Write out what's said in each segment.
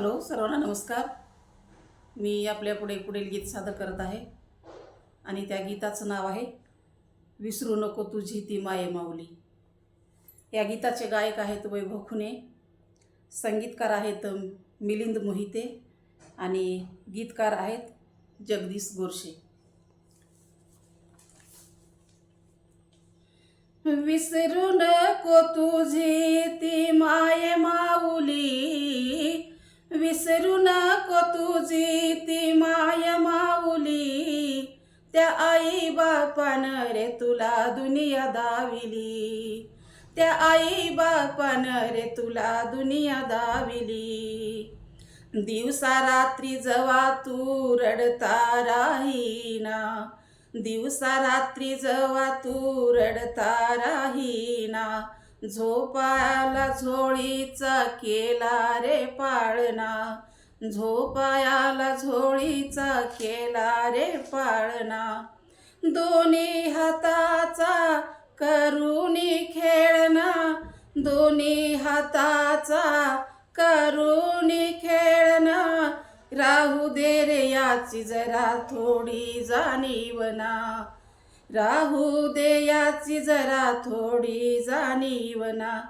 Hello सर्वांना नमस्कार. मी आपल्यापुढे पुढील गीत सादर करत आहे आणि त्या गीताचं नाव आहे विसरू नको तुझी ती माये माऊली. या गीताचे गायक आहेत वैभव खुने संगीतकार आहेत मिलिंद मोहिते आणि गीतकार आहेत जगदीश गोरशे विसरू नको तुझी ती मा विसरू नको तुझी ती माय माऊली. त्या आई बापान रे तुला दुनिया दाविली. त्या आई बापान रे तुला दुनिया दाविली. दिवसा रात्री जवा तू रडता राहीना. दिवसा रात्री जवा तू रडता राहीना. झोपायाला झोळीचा केला रे पाळणा. झोपायाला झोळीचा केला रे पाळणा. दोन्ही हाताचा करुणी खेळणा. दोन्ही हाताचा करुणी खेळणा. राहू दे रे याची जरा थोडी जाणीवना. राहू दे याची जरा थोडी जाणीवना.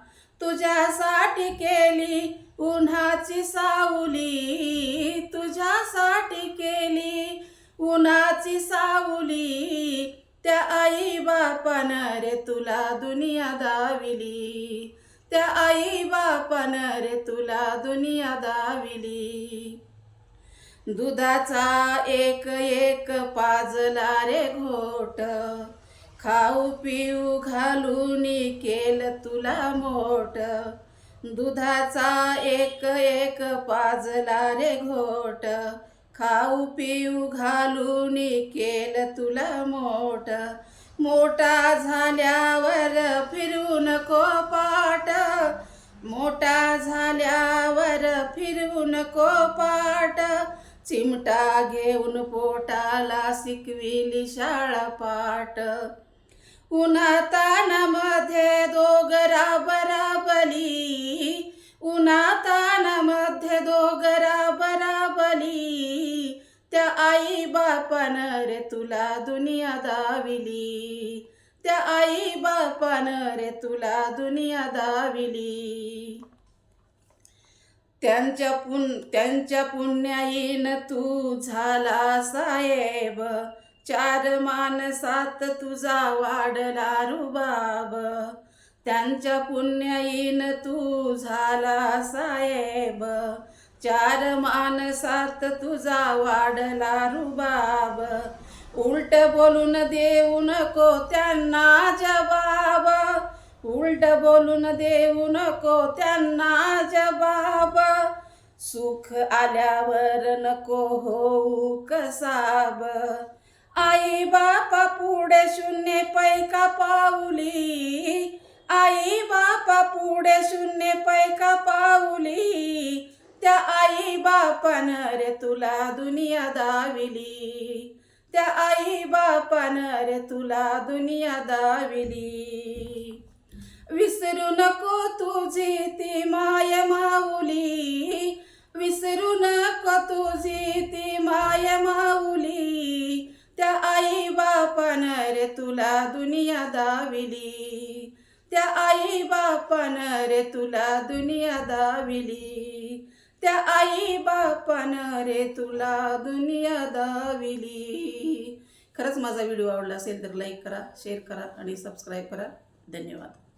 तुझ्यासाठी केली उन्हाची सावली. तुझ्यासाठी केली उन्हाची सावली. त्या आई बापान रे तुला दुनिया दाविली. त्या आई बापान रे तुला दुनिया दाविली. दुधाचा एक एक पाजला रे घोट. खाऊ पिऊ घालून केल तुला मोठ. दुधाचा एक एक पाजला रे घोट. खाऊ पिऊ घालून केल तुला मोठ. मोठा झाल्यावर फिरू नको पाट मोठा झाल्यावर फिरू नको पाट चिमटा घेऊन पोटाला शिकविली शाळा पाठ. उन्हातानामध्ये दोघरा बराबली उन्हातानामध्ये दोघरा बराबली त्या आई बापान रे तुला दुनिया दाविली. त्या आई बापान रे तुला दुनिया दाविली. त्यांच्या पुन त्यांच्या पुण्याईन तू झाला साहेब. चार माणसात तुझा वाढला रुबाब. त्यांच्या पुण्याईन तू झाला साहेब. चार माणसात तुझा वाढला रुबाब. उलट बोलून देऊ नको त्यांना जबाब. उलट बोलून देऊ नको त्यांना जबाब. सुख आल्यावर नको होऊ कसाब. आई बापा पुढे शून्य पैका पाऊली आई बापा पुढे शून्य पैका पाऊली त्या आई बापान रे तुला दुनिया दाविली. त्या आई बापान रे तुला दुनिया दाविली. तुझी ती माय माऊली. विसरू नको तुझी ती माय माऊली. त्या आई बापान रे तुला दुनिया दाविली. त्या आई बापान रे तुला दुनिया दाविली. त्या आई बापान रे तुला दुनिया दाविली. खरंच माझा व्हिडिओ आवडला असेल तर लाईक करा शेअर करा आणि सबस्क्राईब करा. धन्यवाद.